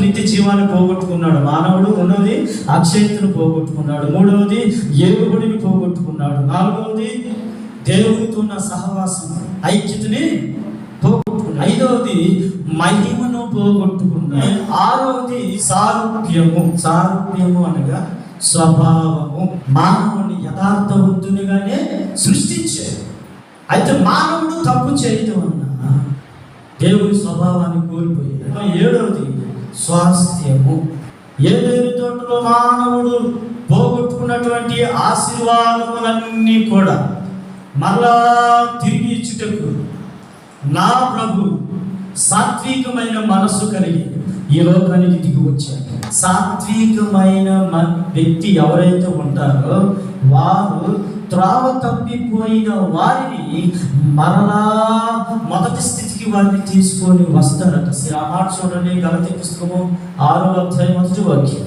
నిత్య జీవాన్ని పోగొట్టుకున్నాడు. మానవుడు రెండవది అక్షయతను పోగొట్టుకున్నాడు. మూడవది ఏగుబడిని పోగొట్టుకున్నాడు. నాలుగవది దేవునితో ఉన్న సహవాసం ఐక్యతని పోగొట్టుకున్నాడు. ఐదవది మహిమను పోగొట్టుకున్నాడు. ఆరవది సారూప్యము. సారూప్యము అనగా స్వభావము. మానవుని యథార్థవంతునిగానే సృష్టించాడు. అయితే మానవుడు తప్పు చేయటం అన్న దేవుని స్వభావాన్ని కోల్పోయాడు. ఏడవది స్వాస్థ్యము. ఏదేని తోటలో మానవుడు పోగొట్టుకున్నటువంటి ఆశీర్వాదములన్నీ కూడా మరలా తిరిగి ఇచ్చుటకు నా ప్రభు సాత్వికమైన మనసు కలిగి ఈ లోకానికి దిగి వచ్చాడు. సాత్వికమైన మ- వ్యక్తి ఎవరైతే ఉంటారో వారు త్రావ తప్పిపోయిన వారిని మరలా మొదటి స్థితికి వారిని తీసుకొని వస్తారట. ఆ మాట చూడండి గలతి పుస్తకము ఆరో అధ్యాయం మొదటి వాక్యం.